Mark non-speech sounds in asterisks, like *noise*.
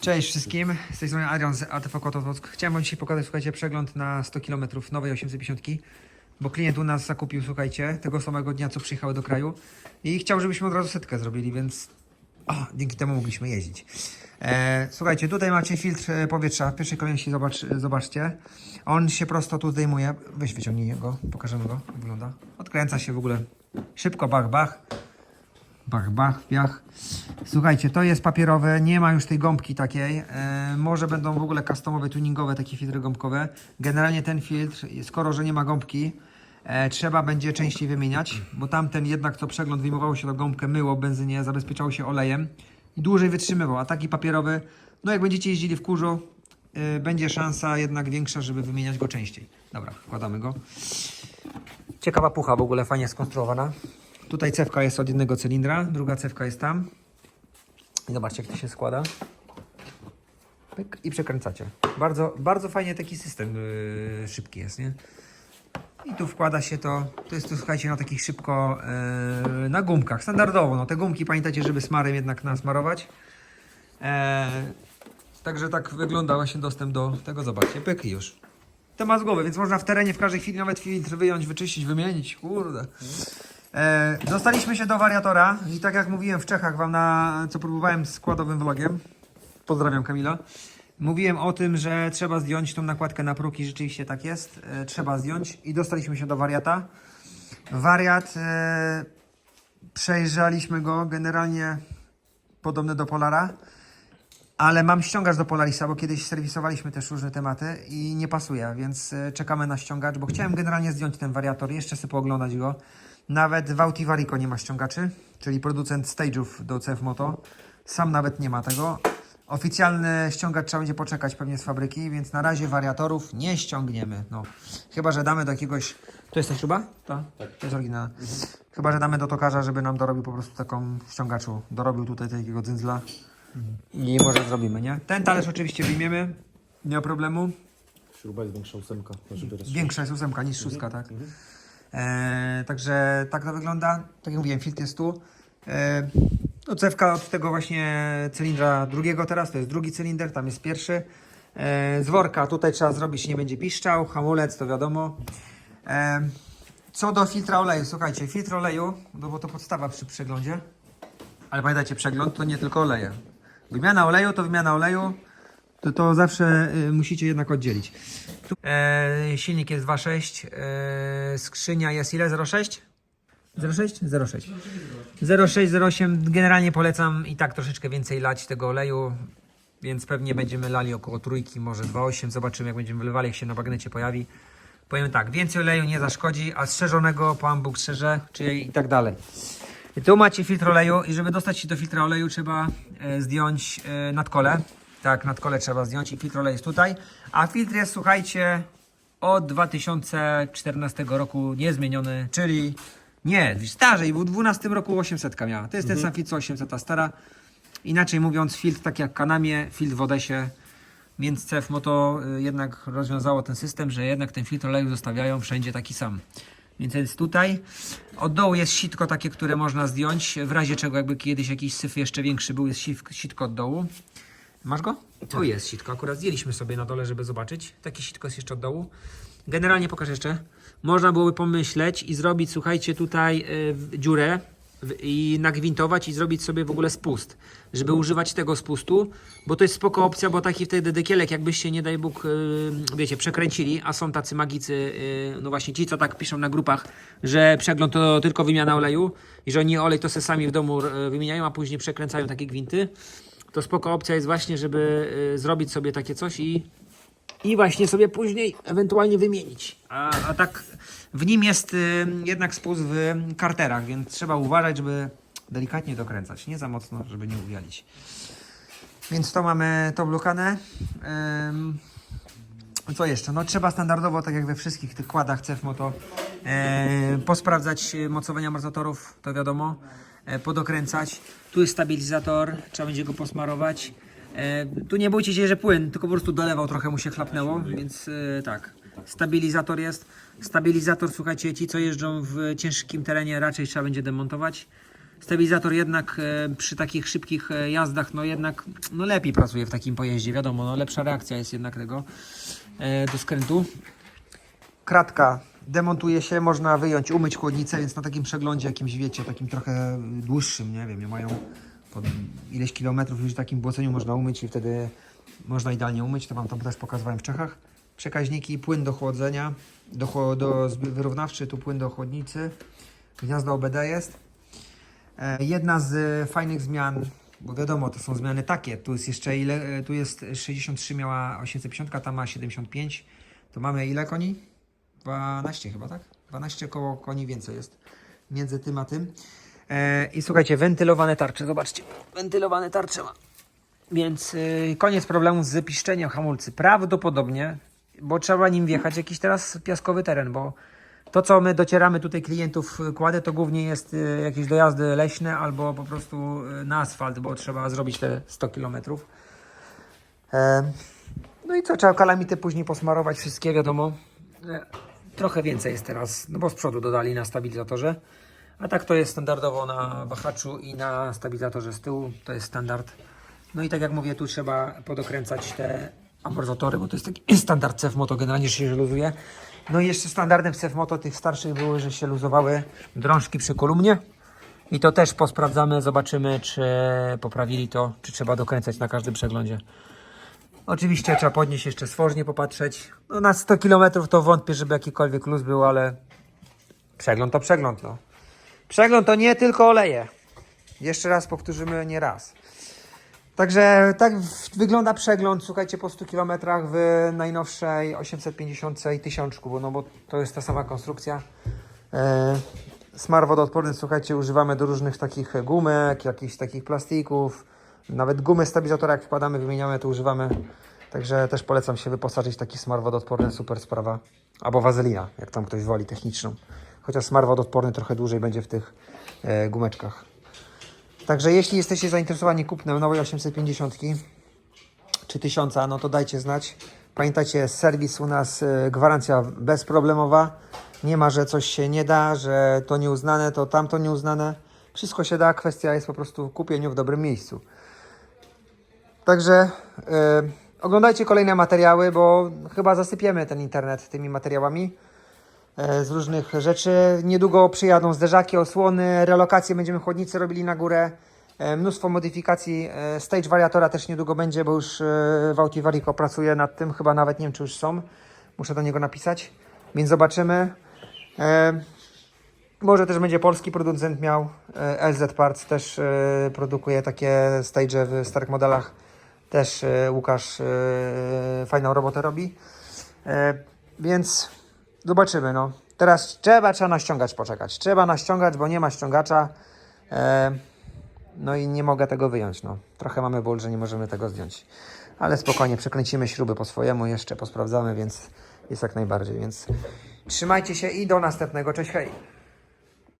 Cześć wszystkim, z tej strony Adrian z ATV Kotowock. Chciałem wam dzisiaj pokazać, słuchajcie, przegląd na 100 km nowej 850, bo klient u nas zakupił, słuchajcie, tego samego dnia, co przyjechały do kraju i chciał, żebyśmy od razu setkę zrobili, więc o, dzięki temu mogliśmy jeździć. E, słuchajcie, tutaj macie filtr e, powietrza, w pierwszej kolejności zobacz, e, zobaczcie. On się prosto tu zdejmuje, weź wyciągnij go, pokażemy go, jak wygląda. Odkręca się w ogóle szybko, bach, bach. Piach. Słuchajcie, to jest papierowe, nie ma już tej gąbki takiej. E, może będą w ogóle customowe, tuningowe takie filtry gąbkowe. Generalnie ten filtr, skoro że nie ma gąbki, e, trzeba będzie częściej wymieniać, bo tamten jednak co przegląd wyjmowało się do gąbkę, myło benzynie, zabezpieczało się olejem i dłużej wytrzymywał. A taki papierowy, no jak będziecie jeździli w kurzu, e, będzie szansa jednak większa, żeby wymieniać go częściej. Dobra, wkładamy go. Ciekawa pucha w ogóle, fajnie skonstruowana. Tutaj cewka jest od jednego cylindra, druga cewka jest tam. I zobaczcie, jak to się składa. Pyk, I przekręcacie. Bardzo, bardzo fajnie taki system yy, szybki jest, nie? I tu wkłada się to, to jest tu słuchajcie na takich szybko, yy, na gumkach, standardowo. No te gumki pamiętajcie, żeby smarem jednak nasmarować. E, także tak wygląda właśnie dostęp do tego, zobaczcie, pyk i już. Temat z głowy, więc można w terenie w każdej chwili nawet filtr wyjąć, wyczyścić, wymienić, kurde. E, dostaliśmy się do wariatora i tak jak mówiłem w Czechach wam na, co próbowałem składowym vlogiem, pozdrawiam Kamila, mówiłem o tym, że trzeba zdjąć tą nakładkę na próg i rzeczywiście tak jest, e, trzeba zdjąć i dostaliśmy się do wariata. Wariat, e, przejrzeliśmy go, generalnie podobny do Polara, ale mam ściągacz do Polarisa, bo kiedyś serwisowaliśmy też różne tematy i nie pasuje, więc czekamy na ściągacz, bo chciałem generalnie zdjąć ten wariator, jeszcze sobie pooglądać go. Nawet w Autivarico nie ma ściągaczy, czyli producent stage'ów do CF Moto. Sam nawet nie ma tego. Oficjalny ściągacz trzeba będzie poczekać pewnie z fabryki, więc na razie wariatorów nie ściągniemy. No. Chyba, że damy do jakiegoś... To jest ta śruba? Ta? Tak. To jest oryginalna. Chyba, że damy do tokarza, żeby nam dorobił po prostu taką ściągaczu. Dorobił tutaj takiego dzyndzla. I może zrobimy, nie? Ten talerz oczywiście wyjmiemy. Nie ma problemu. Śruba jest większa ósemka, żeby roz... Większa jest ósemka niż szóstka, tak? E, także tak to wygląda. Tak jak mówiłem, filtr jest tu. E, no cewka od tego właśnie cylindra drugiego teraz, to jest drugi cylinder, tam jest pierwszy. E, z worka tutaj trzeba zrobić, nie będzie piszczał. Hamulec, to wiadomo. Co do filtra oleju, słuchajcie, filtr oleju, no bo to podstawa przy przeglądzie. Ale pamiętajcie, przegląd to nie tylko oleje. Wymiana oleju to wymiana oleju, to, to zawsze y, musicie jednak oddzielić. Tu, e, silnik jest 2.6, e, skrzynia jest ile? 0.6? 0.6? 0.6. 0.6, 0.8 generalnie polecam i tak troszeczkę więcej lać tego oleju, więc pewnie będziemy lali około trójki, może 2.8, zobaczymy jak będziemy wylewali, jak się na bagnecie pojawi. Powiem tak, więcej oleju nie zaszkodzi, a strzeżonego Pan Bóg strzeże, czy i tak dalej. I tu macie filtr oleju i żeby dostać się do filtra oleju trzeba e, zdjąć e, nadkole. Tak, nadkole trzeba zdjąć i filtr jest tutaj. A filtr jest, słuchajcie, od 2014 roku niezmieniony, czyli nie, starzej, w 2012 roku 800 miała. To jest ten sam filtr co 800 ta stara. Inaczej mówiąc, filtr tak jak Kanamie, filtr w Odesie. Więc CF Moto y, jednak rozwiązało ten system, że jednak ten filtr oleju zostawiają wszędzie taki sam. Więc jest tutaj. Od dołu jest sitko takie, które można zdjąć. W razie czego jakby kiedyś jakiś syf jeszcze większy był, jest sitko od dołu. Masz go? Tu jest sitko. Akurat zdjęliśmy sobie na dole, żeby zobaczyć. Takie sitko jest jeszcze od dołu. Generalnie pokażę jeszcze. Można byłoby pomyśleć i zrobić, słuchajcie, tutaj y, dziurę i nagwintować i zrobić sobie w ogóle spust, żeby używać tego spustu, bo to jest spoko opcja, bo taki wtedy dekielek, jakbyście nie daj Bóg, y, wiecie, przekręcili, a są tacy magicy, y, no właśnie ci, co tak piszą na grupach, że przegląd to tylko wymiana oleju i że oni olej to se sami w domu wymieniają, a później przekręcają takie gwinty, to spoko opcja jest właśnie, żeby y, zrobić sobie takie coś i i właśnie sobie później ewentualnie wymienić. A, a tak w nim jest y, jednak spust w karterach, więc trzeba uważać, żeby delikatnie dokręcać, nie za mocno, żeby nie uwialić. Więc to mamy to blokane. Ym, co jeszcze? No trzeba standardowo, tak jak we wszystkich tych kładach CF Moto, e, posprawdzać mocowanie amortyzatorów, to wiadomo, podokręcać. Tu jest stabilizator, trzeba będzie go posmarować. E, tu nie bójcie się, że płyn, tylko po prostu dolewał, trochę mu się chlapnęło, więc e, tak. Stabilizator jest. Stabilizator, słuchajcie, ci co jeżdżą w ciężkim terenie raczej trzeba będzie demontować. Stabilizator jednak e, przy takich szybkich e, jazdach, no jednak no lepiej pracuje w takim pojeździe, wiadomo, no lepsza reakcja jest jednak tego e, do skrętu. Kratka demontuje się, można wyjąć, umyć chłodnicę, więc na takim przeglądzie jakimś, wiecie, takim trochę dłuższym, nie wiem, nie mają po ileś kilometrów już w takim błoceniu można umyć i wtedy można idealnie umyć, to Wam tam też pokazywałem w Czechach. Przekaźniki, płyn do chłodzenia, do, do wyrównawczy, tu płyn do chłodnicy, gniazdo OBD jest. E, Jedna z fajnych zmian, bo wiadomo, to są zmiany takie, tu jest jeszcze ile, e, tu jest 63 miała 850, ta ma 75, to mamy ile koni? 12 chyba, tak? 12 koło koni więcej jest między tym a tym. E, I słuchajcie, wentylowane tarcze, zobaczcie, wentylowane tarcze ma. Więc y, koniec problemu z piszczeniem hamulcy. Prawdopodobnie, bo trzeba nim wjechać jakiś teraz piaskowy teren, bo to co my docieramy tutaj klientów y, kładę, to głównie jest y, jakieś dojazdy leśne albo po prostu na asfalt, bo trzeba zrobić te 100 km. No i co, trzeba kalamity później posmarować, wszystkie wiadomo. Trochę więcej jest teraz, no bo z przodu dodali na stabilizatorze. A tak to jest standardowo na wahaczu i na stabilizatorze z tyłu, to jest standard. No i tak jak mówię, tu trzeba podokręcać te amortyzatory, bo to jest taki *laughs* standard CF Moto, generalnie że się luzuje. No i jeszcze standardem CF Moto tych starszych były, że się luzowały drążki przy kolumnie. I to też posprawdzamy, zobaczymy czy poprawili to, czy trzeba dokręcać na każdym przeglądzie. Oczywiście trzeba podnieść jeszcze stworznie, popatrzeć. No na 100 km to wątpię, żeby jakikolwiek luz był, ale przegląd to przegląd, no. Przegląd to nie tylko oleje. Jeszcze raz powtórzymy, nie raz. Także tak wygląda przegląd, słuchajcie, po 100 km w najnowszej 850 i 1000, bo, no bo to jest ta sama konstrukcja. E, smar wodoodporny, słuchajcie, używamy do różnych takich gumek, jakichś takich plastików, nawet gumy stabilizatora jak wkładamy, wymieniamy, to używamy. Także też polecam się wyposażyć w taki smar wodoodporny, super sprawa. Albo wazelina, jak tam ktoś woli, techniczną. Chociaż smar wodoodporny trochę dłużej będzie w tych e, gumeczkach. Także jeśli jesteście zainteresowani kupnem nowej 850 czy 1000, no to dajcie znać. Pamiętajcie, serwis u nas, y, gwarancja bezproblemowa. Nie ma, że coś się nie da, że to nieuznane, to tamto nieuznane. Wszystko się da, kwestia jest po prostu kupieniu w dobrym miejscu. Także y, oglądajcie kolejne materiały, bo chyba zasypiemy ten internet tymi materiałami e, z różnych rzeczy. Niedługo przyjadą zderzaki, osłony, relokacje, będziemy chłodnice robili na górę. E, Mnóstwo modyfikacji. E, Stage wariatora też niedługo będzie, bo już e, Wauti Varico pracuje nad tym. Chyba nawet nie wiem, czy już są. Muszę do niego napisać. Więc zobaczymy. E, Może też będzie polski producent miał. E, LZ Parts też e, produkuje takie stage w starych modelach. Też e, Łukasz e, fajną robotę robi. E, Więc zobaczymy. No. Teraz trzeba, trzeba na ściągacz poczekać. Trzeba na ściągacz, bo nie ma ściągacza. No i nie mogę tego wyjąć. No. Trochę mamy ból, że nie możemy tego zdjąć. Ale spokojnie, przekręcimy śruby po swojemu, jeszcze posprawdzamy, więc jest jak najbardziej. Więc trzymajcie się i do następnego. Cześć, hej!